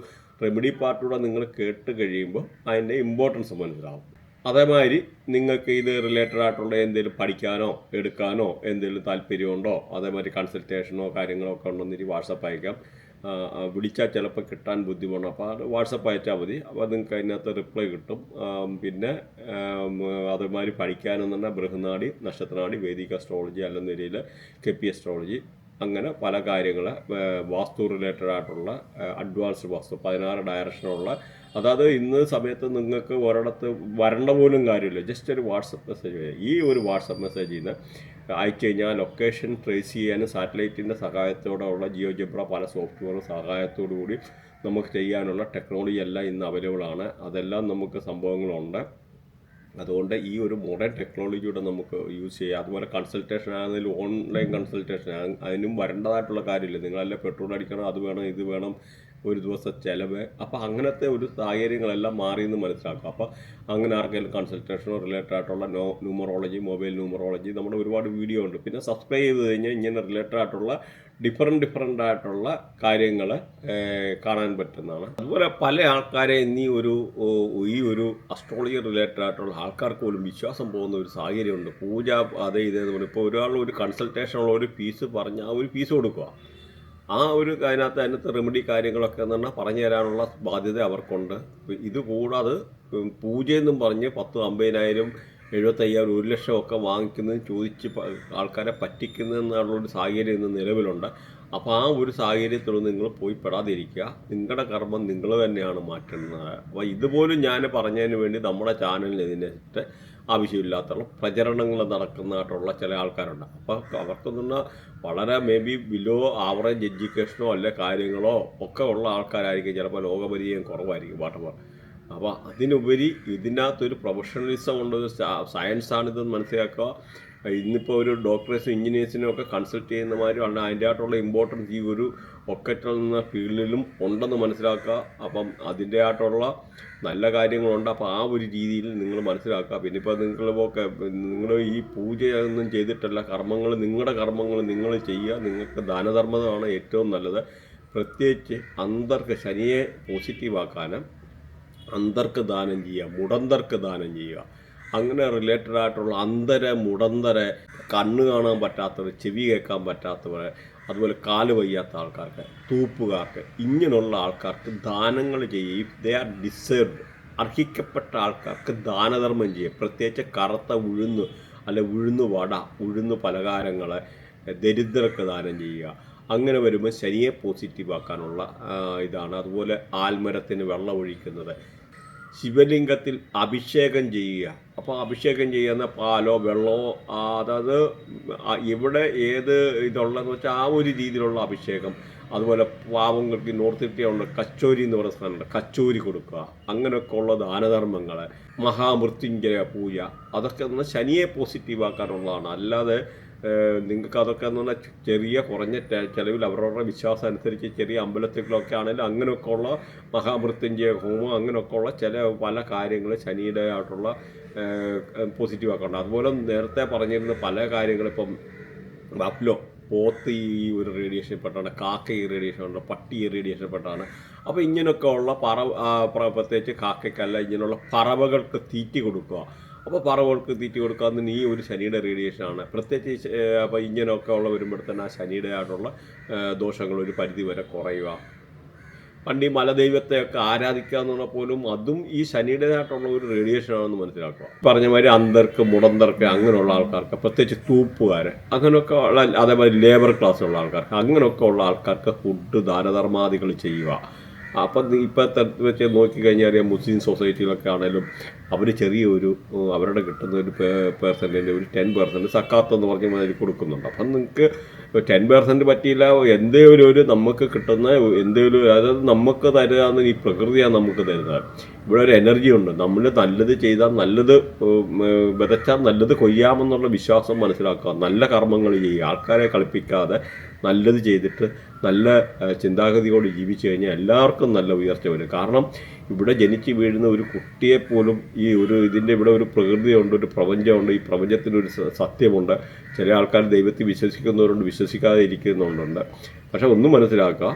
റെമഡി പാർട്ടൂടെ നിങ്ങൾ കേട്ട് കഴിയുമ്പോൾ അതിന്റെ ഇമ്പോർട്ടൻസ് മനസ്സിലാവും. അതേമാതിരി നിങ്ങൾക്ക് ഇത് റിലേറ്റഡ് ആയിട്ടുള്ള എന്തെങ്കിലും പഠിക്കാനോ എടുക്കാനോ എന്തെങ്കിലും താല്പര്യമുണ്ടോ? അതേമാതിരി കൺസൾട്ടേഷനോ കാര്യങ്ങളോ ഒക്കെ ഉണ്ടെന്നിരി വാട്സപ്പ് അയക്കാം. വിളിച്ചാൽ ചിലപ്പോൾ കിട്ടാൻ ബുദ്ധിമുട്ടാണ്. അപ്പോൾ അത് വാട്സപ്പ് അയച്ചാൽ മതി. അപ്പോൾ നിങ്ങൾക്ക് അതിനകത്ത് റിപ്ലൈ കിട്ടും. പിന്നെ അതേമാതിരി പഠിക്കാനെന്ന് പറഞ്ഞാൽ ബൃഹനാടി നക്ഷത്രനാടി വേദിക അസ്ട്രോളജി അല്ലെന്ന നിലയിൽ കെ പി അസ്ട്രോളജി അങ്ങനെ പല കാര്യങ്ങൾ വാസ്തു റിലേറ്റഡ് ആയിട്ടുള്ള അഡ്വാൻസ്ഡ് വാസ്തു പതിനാറ് ഡയറക്ഷനുള്ള അതായത് ഇന്ന് സമയത്ത് നിങ്ങൾക്ക് ഒരിടത്ത് വരേണ്ട പോലും കാര്യമില്ല. ജസ്റ്റ് ഒരു വാട്സപ്പ് മെസ്സേജ് ഈ ഒരു വാട്സപ്പ് മെസ്സേജ് നിന്ന് അയച്ചു കഴിഞ്ഞാൽ ലൊക്കേഷൻ ട്രേസ് ചെയ്യാനും സാറ്റലൈറ്റിന്റെ സഹായത്തോടെ ഉള്ള ജിയോ ജിബ്ര പല സോഫ്റ്റ്വെയറും സഹായത്തോടു കൂടി നമുക്ക് ചെയ്യാനുള്ള ടെക്നോളജി എല്ലാം ഇന്ന് അവൈലബിൾ ആണ്. അതെല്ലാം നമുക്ക് സംഭവങ്ങളുണ്ട്. അതുകൊണ്ട് ഈ ഒരു മോഡേൺ ടെക്നോളജിയുടെ നമുക്ക് യൂസ് ചെയ്യാം. അതുപോലെ കൺസൾട്ടേഷൻ ആണെങ്കിലും ഓൺലൈൻ കൺസൾട്ടേഷൻ അതിനും വരേണ്ടതായിട്ടുള്ള കാര്യമില്ല. നിങ്ങളല്ല പെട്രോൾ അടിക്കണം അത് വേണം ഇത് വേണം ഒരു ദിവസം ചിലവ്. അപ്പോൾ അങ്ങനത്തെ ഒരു സാഹചര്യങ്ങളെല്ലാം മാറിയെന്ന് മനസ്സിലാക്കും. അപ്പോൾ അങ്ങനെ ആർക്കെങ്കിലും കൺസൾട്ടേഷനോ റിലേറ്റഡ് ആയിട്ടുള്ള നോ ന്യൂമറോളജി മൊബൈൽ ന്യൂമറോളജി നമ്മുടെ ഒരുപാട് വീഡിയോ ഉണ്ട്. പിന്നെ സബ്സ്ക്രൈബ് ചെയ്ത് കഴിഞ്ഞാൽ ഇങ്ങനെ റിലേറ്റഡ് ആയിട്ടുള്ള ഡിഫറെന്റ് ഡിഫറെന്റ് ആയിട്ടുള്ള കാര്യങ്ങൾ കാണാൻ പറ്റുന്നതാണ്. അതുപോലെ പല ആൾക്കാരെ ഇനി ഒരു ഈ ഒരു അസ്ട്രോളജി റിലേറ്റഡ് ആയിട്ടുള്ള ആൾക്കാർക്ക് പോലും വിശ്വാസം പോകുന്ന ഒരു സാഹചര്യമുണ്ട്. പൂജ അതേ ഇതേ പറയും ഇപ്പോൾ ഒരാൾ ഒരു കൺസൾട്ടേഷനുള്ള ഒരു ഫീസ് പറഞ്ഞാൽ ആ ഒരു ഫീസ് കൊടുക്കുക ആ ഒരു അതിനകത്ത് അതിനകത്ത് റെമഡി കാര്യങ്ങളൊക്കെ എന്ന് പറഞ്ഞാൽ പറഞ്ഞു തരാനുള്ള ബാധ്യത അവർക്കുണ്ട്. ഇത് കൂടാതെ പൂജ പൂജയെന്നും പറഞ്ഞ് പത്ത് അമ്പതിനായിരം എഴുപത്തയ്യായിരം ഒരു ലക്ഷം ഒക്കെ വാങ്ങിക്കുന്നത് ചോദിച്ച് ആൾക്കാരെ പറ്റിക്കുന്നതെന്നുള്ളൊരു സാഹചര്യം ഇന്ന് നിലവിലുണ്ട്. അപ്പോൾ ആ ഒരു സാഹചര്യത്തിലൊന്നും നിങ്ങൾ പോയി പെടാതിരിക്കുക. നിങ്ങളുടെ കർമ്മം നിങ്ങൾ തന്നെയാണ് മാറ്റുന്നത്. അപ്പോൾ ഇതുപോലും ഞാൻ പറഞ്ഞതിന് വേണ്ടി നമ്മുടെ ചാനലിൽ ഇതിനകത്ത് ആവശ്യമില്ലാത്തുള്ള പ്രചരണങ്ങൾ നടക്കുന്നതായിട്ടുള്ള ചില ആൾക്കാരുണ്ട്. അപ്പോൾ അവർക്കൊന്നുള്ള വളരെ മേ ബി ബിലോ ആവറേജ് എഡ്യൂക്കേഷനോ അല്ലെ കാര്യങ്ങളോ ഒക്കെ ഉള്ള ആൾക്കാരായിരിക്കും. ചിലപ്പോൾ ലോകപരിചയം കുറവായിരിക്കും വാട്ടവർ അപ്പോൾ അതിനുപരി ഇതിനകത്തൊരു പ്രൊഫഷണലിസം ഉണ്ട് സയൻസാണിതെന്ന് മനസ്സിലാക്കുക. ഇന്നിപ്പോൾ ഒരു ഡോക്ടേഴ്സും എഞ്ചിനീയേഴ്സിനും ഒക്കെ കൺസൾട്ട് ചെയ്യുന്ന മാതിരി ഉണ്ട് അതിന്റെ ആയിട്ടുള്ള ഇമ്പോർട്ടൻസ് ഈ ഒരു ഒക്കറ്റൽ എന്ന ഫീൽഡിലും ഉണ്ടെന്ന് മനസ്സിലാക്കുക. അപ്പം അതിന്റെ ആയിട്ടുള്ള നല്ല കാര്യങ്ങളുണ്ട്. അപ്പോൾ ആ ഒരു രീതിയിൽ നിങ്ങൾ മനസ്സിലാക്കുക. പിന്നെ ഇപ്പോൾ നിങ്ങളിപ്പോൾ നിങ്ങൾ ഈ പൂജയൊന്നും ചെയ്തിട്ടല്ല. കർമ്മങ്ങൾ നിങ്ങളുടെ കർമ്മങ്ങൾ നിങ്ങൾ ചെയ്യുക. നിങ്ങൾക്ക് ദാനധർമ്മമാണ് ഏറ്റവും നല്ലത്. പ്രത്യേകിച്ച് അന്തർക്ക് ശനിയെ പോസിറ്റീവാക്കാനും അന്തർക്ക് ദാനം ചെയ്യുക മുടന്തർക്ക് ദാനം ചെയ്യുക. അങ്ങനെ റിലേറ്റഡ് ആയിട്ടുള്ള അന്തര മുടന്തര കണ്ണ് കാണാൻ പറ്റാത്തവർ ചെവി കേൾക്കാൻ പറ്റാത്തവർ അതുപോലെ കാൽ വയ്യാത്ത ആൾക്കാർക്ക് തൂപ്പുകാർക്ക് ഇങ്ങനെയുള്ള ആൾക്കാർക്ക് ദാനങ്ങൾ ചെയ്യുകയും ദേ ആർ ഡിസേർവ്ഡ് അർഹിക്കപ്പെട്ട ആൾക്കാർക്ക് ദാനധർമ്മം ചെയ്യുക പ്രത്യേകിച്ച് കറുത്ത ഉഴുന്ന് അല്ലെ ഉഴുന്ന് വട ഉഴുന്ന് പലകാരങ്ങൾ ദരിദ്രർക്ക് ദാനം ചെയ്യുക. അങ്ങനെ വരുമ്പോൾ ശനിയെ പോസിറ്റീവാക്കാനുള്ള ഇതാണ്. അതുപോലെ ആൽമരത്തിന് വെള്ളം ഒഴിക്കുന്നത്. ശിവലിംഗത്തിൽ അഭിഷേകം ചെയ്യുക. അപ്പോൾ അഭിഷേകം ചെയ്യുന്ന പാലോ വെള്ളമോ അതായത് ഇവിടെ ഏത് ഇതുള്ളതെന്ന് വെച്ചാൽ ആ ഒരു രീതിയിലുള്ള അഭിഷേകം. അതുപോലെ പാവങ്ങൾക്ക് നോർത്ത് ഇന്ത്യയുള്ള കച്ചോരി എന്ന് പറയുന്ന സ്ഥലമുണ്ട് കച്ചോരി കൊടുക്കുക. അങ്ങനെയൊക്കെ ഉള്ള ദാനധർമ്മങ്ങൾ മഹാമൃത്യുഞ്ജയ പൂജ. അതൊക്കെ എന്ന് ശനിയെ പോസിറ്റീവ് ആക്കാനുള്ളതാണ്. അല്ലാതെ നിങ്ങൾക്ക് അതൊക്കെ എന്ന് പറഞ്ഞാൽ ചെറിയ കുറഞ്ഞ ചിലവിൽ അവരവരുടെ വിശ്വാസം അനുസരിച്ച് ചെറിയ അമ്പലത്തിലൊക്കെ ആണെങ്കിലും അങ്ങനെയൊക്കെ ഉള്ള മഹാമൃത്യുഞ്ജയ ഹോമം അങ്ങനെയൊക്കെ ഉള്ള ചില പല കാര്യങ്ങൾ ശനിയുടെ ആയിട്ടുള്ള പോസിറ്റീവ് ആക്കുന്നുണ്ട് അതുപോലെ നേരത്തെ പറഞ്ഞിരുന്ന പല കാര്യങ്ങളും ഇപ്പം ബഫ്ലോ പോത്ത് ഈ ഒരു റേഡിയേഷൻ പെട്ടാണ് കാക്ക ഈ റേഡിയേഷൻ ഉണ്ട് പട്ടി ഈ റേഡിയേഷൻ പെട്ടാണ്. അപ്പോൾ ഇങ്ങനെയൊക്കെ ഉള്ള പറ പ്രത്യേകിച്ച് കാക്കയ്ക്കല്ല ഇങ്ങനെയുള്ള പറവകൾക്ക് തീറ്റി കൊടുക്കുക. അപ്പോൾ പറവകൾക്ക് തീറ്റി കൊടുക്കുക എന്ന് ഈ ഒരു ശനിയുടെ റേഡിയേഷനാണ് പ്രത്യേകിച്ച് അപ്പോൾ ഇങ്ങനെയൊക്കെ ഉള്ള വരുമ്പോഴത്തേന് ആ ശനിയുടെ ആയിട്ടുള്ള ദോഷങ്ങൾ ഒരു പരിധി വരെ കുറയുക. പണ്ട് ഈ മലദൈവത്തെയൊക്കെ ആരാധിക്കുക എന്ന് പറഞ്ഞാൽ പോലും അതും ഈ ശനിയുടേതായിട്ടുള്ള ഒരു റേഡിയേഷൻ ആണെന്ന് മനസ്സിലാക്കുക. പറഞ്ഞ മാതിരി അന്തർക്ക് മുടന്തർക്ക് അങ്ങനെയുള്ള ആൾക്കാർക്ക് പ്രത്യേകിച്ച് തൂപ്പുകാരെ അങ്ങനെയൊക്കെ ഉള്ള അതേപോലെ ലേബർ ക്ലാസ് ഉള്ള ആൾക്കാർക്ക് അങ്ങനെയൊക്കെ ഉള്ള ആൾക്കാർക്ക് ഫുഡ് ദാനധർമാദികൾ ചെയ്യുക. അപ്പം ഇപ്പോഴത്തെ വെച്ച് നോക്കിക്കഴിഞ്ഞാൽ അറിയാം മുസ്ലിം സൊസൈറ്റികളൊക്കെ ആണെങ്കിലും അവർ ചെറിയൊരു അവരുടെ കിട്ടുന്ന ഒരു പേഴ്സന്റേജ് ഒരു ടെൻ പെർസെന്റ് സക്കാത്ത് എന്ന് പറഞ്ഞ മാതിരി കൊടുക്കുന്നുണ്ട്. അപ്പം നിങ്ങൾക്ക് ടെൻ പെർസെന്റ് പറ്റിയില്ല എന്തെങ്കിലും ഒരു നമുക്ക് കിട്ടുന്ന എന്തെങ്കിലും അതായത് നമുക്ക് തരുന്ന ഈ പ്രകൃതിയാണ് നമുക്ക് തരുന്നത്. ഇവിടെ ഒരു എനർജി ഉണ്ട്. നമ്മൾ നല്ലത് ചെയ്താൽ നല്ലത് വിതച്ചാൽ നല്ലത് കൊയ്യാമെന്നുള്ള വിശ്വാസം മനസ്സിലാക്കുക. നല്ല കർമ്മങ്ങൾ ചെയ്യുക. ആൾക്കാരെ കളിപ്പിക്കാതെ നല്ലത് ചെയ്തിട്ട് നല്ല ചിന്താഗതിയോട് ജീവിച്ചു കഴിഞ്ഞാൽ എല്ലാവർക്കും നല്ല ഉയർച്ച വരും. കാരണം ഇവിടെ ജനിച്ച് വീഴുന്ന ഒരു കുട്ടിയെപ്പോലും ഈ ഒരു ഇതിന്റെ ഇവിടെ ഒരു പ്രകൃതിയുണ്ട് ഒരു പ്രപഞ്ചമുണ്ട് ഈ പ്രപഞ്ചത്തിനൊരു സത്യമുണ്ട്. ചില ആൾക്കാർ ദൈവത്തിൽ വിശ്വസിക്കുന്നവരുണ്ട് വിശ്വസിക്കാതെ ഇരിക്കുന്നവരുണ്ട്. പക്ഷെ ഒന്നും മനസ്സിലാക്കുക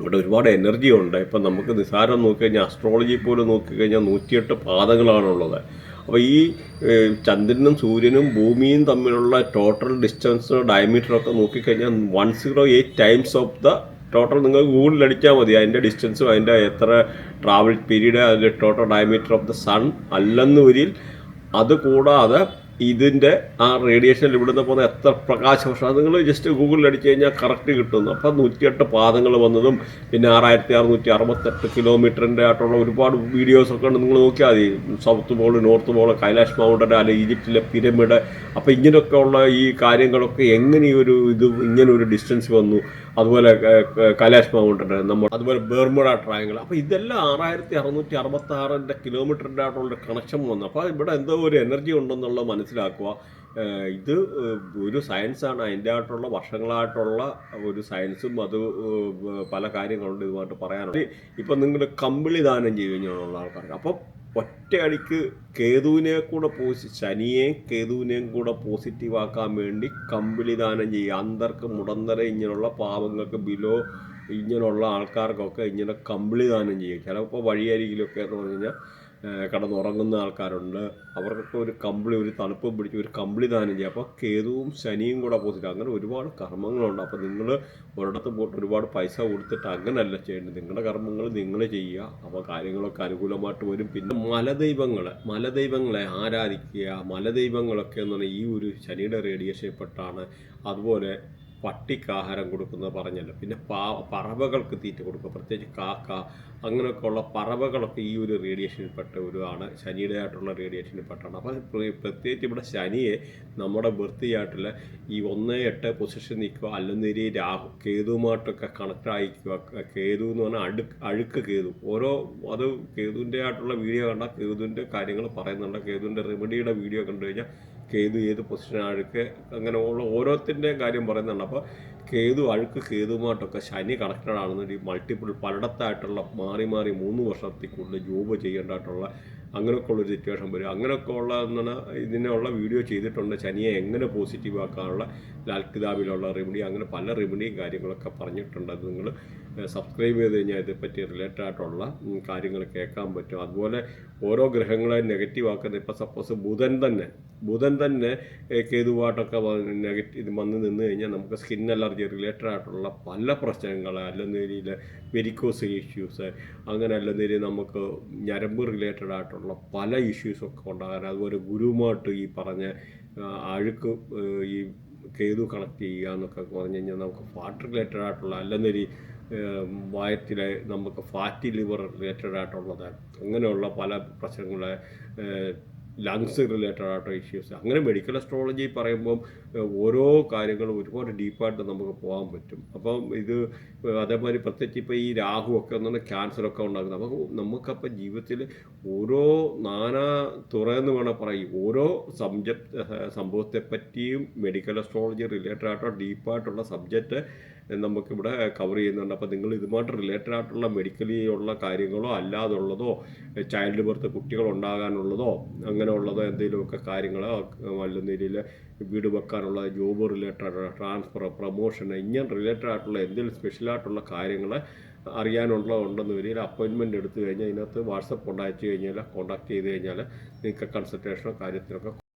ഇവിടെ ഒരുപാട് എനർജി ഉണ്ട് ഇപ്പം നമുക്ക് നിസ്സാരം നോക്കിക്കഴിഞ്ഞാൽ അസ്ട്രോളജി പോലും നോക്കിക്കഴിഞ്ഞാൽ നൂറ്റിയെട്ട് പാദങ്ങളാണുള്ളത്. അപ്പോൾ ഈ ചന്ദ്രനും സൂര്യനും ഭൂമിയും തമ്മിലുള്ള ടോട്ടൽ ഡിസ്റ്റൻസ് ഡയമീറ്ററൊക്കെ നോക്കിക്കഴിഞ്ഞാൽ one zero eight times of the total നിങ്ങൾ ഗൂഗിളിൽ അടിച്ചാൽ മതി. അതിന്റെ ഡിസ്റ്റൻസും അതിന്റെ എത്ര ട്രാവൽ പീരീഡ് അതിന്റെ total diameter of the sun അല്ലെന്ന് വരിൽ അത് കൂടാതെ ഇതിന്റെ ആ റേഡിയേഷൻ ഇവിടുന്ന് പോകുന്ന എത്ര പ്രകാശവർഷം? അത് നിങ്ങൾ ജസ്റ്റ് ഗൂഗിളിൽ അടിച്ചു കഴിഞ്ഞാൽ കറക്റ്റ് കിട്ടുന്നു. അപ്പം നൂറ്റിയെട്ട് പാദങ്ങൾ വന്നതും പിന്നെ ആറായിരത്തി അറുന്നൂറ്റി അറുപത്തെട്ട് കിലോമീറ്ററിന്റെ ആയിട്ടുള്ള ഒരുപാട് വീഡിയോസൊക്കെ ഉണ്ട് നിങ്ങൾ നോക്കിയാൽ മതി. South pole north pole Kailash mountain അല്ലെ ഈജിപ്തിലെ പിരമിഡ് അപ്പം ഇങ്ങനെയൊക്കെ ഉള്ള ഈ കാര്യങ്ങളൊക്കെ എങ്ങനെ ഒരു ഇത് ഇങ്ങനെ ഒരു ഡിസ്റ്റൻസ് വന്നു? അതുപോലെ കൈലാഷ് മൗണ്ടൻ നമ്മൾ അതുപോലെ ബെർമുഡ ട്രയാങ്കിൾ അപ്പോൾ ഇതെല്ലാം ആറായിരത്തി അറുന്നൂറ്റി അറുപത്തി ആറിന്റെ കിലോമീറ്ററിന്റെ ആയിട്ടുള്ള കണക്ഷൻ വന്നു. അപ്പോൾ ഇവിടെ എന്തോ ഒരു എനർജി ഉണ്ടെന്നുള്ളത് മനസ്സിലാക്കുക. ഇത് ഒരു സയൻസാണ് അതിന്റെ ആയിട്ടുള്ള വർഷങ്ങളായിട്ടുള്ള ഒരു സയൻസും അത് പല കാര്യങ്ങളുണ്ട് ഇതുമായിട്ട് പറയാനുണ്ട്. ഇപ്പം നിങ്ങൾ കമ്പിളി ദാനം കഴിഞ്ഞുള്ള ആൾക്കാർക്ക്. അപ്പം ഒറ്റയടിക്ക് കേതുവിനെ കൂടെ പോസി ശനിയെയും കേതുവിനെയും കൂടെ പോസിറ്റീവ് ആക്കാൻ വേണ്ടി കമ്പിളി ദാനം ചെയ്യുക. അന്തർക്ക് മുടന്തര ഇങ്ങനെയുള്ള പാവങ്ങൾക്ക് ബിലോ ഇങ്ങനെയുള്ള ആൾക്കാർക്കൊക്കെ ഇങ്ങനെ കമ്പിളി ദാനം ചെയ്യും ചിലപ്പോൾ വഴിയരികിലൊക്കെ എന്ന് പറഞ്ഞു കഴിഞ്ഞാൽ കിടന്നുറങ്ങുന്ന ആൾക്കാരുണ്ട്. അവർക്കൊക്കെ ഒരു കമ്പിളി ഒരു തണുപ്പും പിടിച്ച് ഒരു കമ്പിളി ദാനം ചെയ്യുക അപ്പോൾ കേതുവും ശനിയും കൂടെ പോസിറ്റ് അങ്ങനെ ഒരുപാട് കർമ്മങ്ങളുണ്ട്. അപ്പോൾ നിങ്ങൾ ഒരിടത്ത് പോയിട്ട് ഒരുപാട് പൈസ കൊടുത്തിട്ട് അങ്ങനെയല്ല ചെയ്യേണ്ടത്. നിങ്ങളുടെ കർമ്മങ്ങൾ നിങ്ങൾ ചെയ്യുക. അപ്പോൾ കാര്യങ്ങളൊക്കെ അനുകൂലമായിട്ട് വരും. പിന്നെ മലദൈവങ്ങൾ മലദൈവങ്ങളെ ആരാധിക്കുക മലദൈവങ്ങളൊക്കെ എന്ന് പറഞ്ഞാൽ ഈ ഒരു ശനിയുടെ റേഡിയേഷൻപ്പെട്ടാണ് അതുപോലെ പട്ടിക്ക് ആഹാരം കൊടുക്കുന്നത് പറഞ്ഞല്ലോ. പിന്നെ പാ പറവകൾക്ക് തീറ്റ കൊടുക്കുക. പ്രത്യേകിച്ച് കാക്ക അങ്ങനെയൊക്കെ ഉള്ള പറവകളൊക്കെ ഈ ഒരു റേഡിയേഷനിൽപ്പെട്ട ഒരു ആണ്. ശനിയുടെ ആയിട്ടുള്ള റേഡിയേഷനിൽപ്പെട്ടാണ് അപ്പോൾ പ്ര- പ്രത്യേകിച്ച് ഇവിടെ ശനിയെ നമ്മുടെ വൃത്തിയായിട്ടുള്ള ഈ ഒന്ന് എട്ട് പൊസിഷൻ നിൽക്കുക അല്ലെന്നേരി രാഹു കേതുവുമായിട്ടൊക്കെ കണക്ട് ആയിക്കുക കേതു എന്ന് പറഞ്ഞാൽ അടുക്ക് അഴുക്ക് കേതു. ഓരോ അത് കേതുവിന്റെ ആയിട്ടുള്ള വീഡിയോ കണ്ടാൽ കേതുവിന്റെ കാര്യങ്ങൾ പറയുന്നുണ്ട്. കേതുവിന്റെ റെമഡിയുടെ വീഡിയോ കണ്ടു കഴിഞ്ഞാൽ കേതു ഏത് പൊസിഷൻ അഴുക്ക്? അങ്ങനെ ഓരോത്തിന്റെ കാര്യം പറയുന്നുണ്ട്. അപ്പോൾ കേതു അഴുക്ക് കേതുമായിട്ടൊക്കെ ശനി കണക്റ്റഡ് ആണെന്ന് ഈ മൾട്ടിപ്പിൾ പലയിടത്തായിട്ടുള്ള മാറി മാറി മൂന്ന് വർഷത്തിൽ കൂടുതൽ ജോബ് ചെയ്യേണ്ടതായിട്ടുള്ള അങ്ങനെയൊക്കെ ഉള്ളൊരു സിറ്റുവേഷൻ വരും. അങ്ങനെയൊക്കെ ഉള്ള എന്നാണ് ഇതിനുള്ള വീഡിയോ ചെയ്തിട്ടുണ്ട്. ശനിയെ എങ്ങനെ പോസിറ്റീവ് ആക്കാനുള്ള ലാൽ കിതാബിലുള്ള റെമഡി അങ്ങനെ പല റെമഡിയും കാര്യങ്ങളൊക്കെ പറഞ്ഞിട്ടുണ്ട്. അത് നിങ്ങൾ സബ്സ്ക്രൈബ് ചെയ്ത് കഴിഞ്ഞാൽ ഇതേപ്പറ്റി റിലേറ്റഡ് ആയിട്ടുള്ള കാര്യങ്ങൾ കേൾക്കാൻ പറ്റും. അതുപോലെ ഓരോ ഗ്രഹങ്ങളെ നെഗറ്റീവ് ആക്കുന്ന ഇപ്പോൾ സപ്പോസ് ബുധൻ തന്നെ ബുധൻ തന്നെ കേതുവായിട്ടൊക്കെ നെഗറ്റീവ് ഇത് വന്ന് നിന്ന് കഴിഞ്ഞാൽ നമുക്ക് സ്കിൻ അലർജി റിലേറ്റഡ് ആയിട്ടുള്ള പല പ്രശ്നങ്ങൾ അല്ലെന്നേരിയിൽ വെരിക്കോസ് ഇഷ്യൂസ് അങ്ങനെ അല്ലെന്നേരി നമുക്ക് ഞരമ്പ് റിലേറ്റഡ് ആയിട്ടുള്ള പല ഇഷ്യൂസൊക്കെ ഉണ്ടാകാൻ അതുപോലെ ഗുരുവുമായിട്ട് ഈ പറഞ്ഞ അഴുക്ക് ഈ കേതു കണക്ട് ചെയ്യുക എന്നൊക്കെ പറഞ്ഞു കഴിഞ്ഞാൽ നമുക്ക് ഫാറ്റ് റിലേറ്റഡ് ആയിട്ടുള്ള അല്ലെന്നൊരു വയറ്റിലെ നമുക്ക് ഫാറ്റി ലിവർ റിലേറ്റഡ് ആയിട്ടുള്ളത് അങ്ങനെയുള്ള പല പ്രശ്നങ്ങളെ ലങ്സ് റിലേറ്റഡ് ആയിട്ട് ഇഷ്യൂസ് അങ്ങനെ മെഡിക്കൽ അസ്ട്രോളജി പറയുമ്പം ഓരോ കാര്യങ്ങളും ഒരുപാട് ഡീപ്പായിട്ട് നമുക്ക് പോകാൻ പറ്റും. അപ്പം ഇത് അതേമാതിരി പ്രത്യേകിച്ച് ഇപ്പോൾ ഈ രാഹു ഒക്കെ എന്ന് ക്യാൻസറൊക്കെ ഉണ്ടാക്കുന്നത്. നമുക്ക് നമുക്കപ്പോൾ ജീവിതത്തിൽ ഓരോ നാനാ തുറയെന്ന് വേണം പറയും. ഓരോ സബ്ജക്റ്റ് സംഭവത്തെപ്പറ്റിയും മെഡിക്കൽ അസ്ട്രോളജി റിലേറ്റഡ് ആയിട്ടുള്ള ഡീപ്പായിട്ടുള്ള സബ്ജക്റ്റ് നമുക്കിവിടെ കവർ ചെയ്യുന്നുണ്ട്. അപ്പോൾ നിങ്ങൾ ഇതുമായിട്ട് റിലേറ്റഡ് ആയിട്ടുള്ള മെഡിക്കലി ഉള്ള കാര്യങ്ങളോ അല്ലാതുള്ളതോ ചൈൽഡ് ബർത്ത് കുട്ടികൾ ഉണ്ടാകാനുള്ളതോ അങ്ങനെയുള്ളതോ എന്തെങ്കിലുമൊക്കെ കാര്യങ്ങളോ നല്ല രീതിയിൽ വീട് വെക്കാനുള്ള ജോബ് റിലേറ്റഡ് ട്രാൻസ്ഫർ പ്രൊമോഷൻ ഇങ്ങനെ റിലേറ്റഡ് ആയിട്ടുള്ള എന്തെങ്കിലും സ്പെഷ്യൽ ആയിട്ടുള്ള കാര്യങ്ങൾ അറിയാനുള്ള ഉണ്ടെന്ന് വരിക അപ്പോയിൻമെന്റ് എടുത്തു കഴിഞ്ഞാൽ ഇതിനകത്ത് വാട്സപ്പ് ഉണ്ടാച്ചു കഴിഞ്ഞാൽ കോൺടാക്ട് ചെയ്ത് കഴിഞ്ഞാൽ നിങ്ങൾക്ക് കൺസൾട്ടേഷനോ കാര്യത്തിനൊക്കെ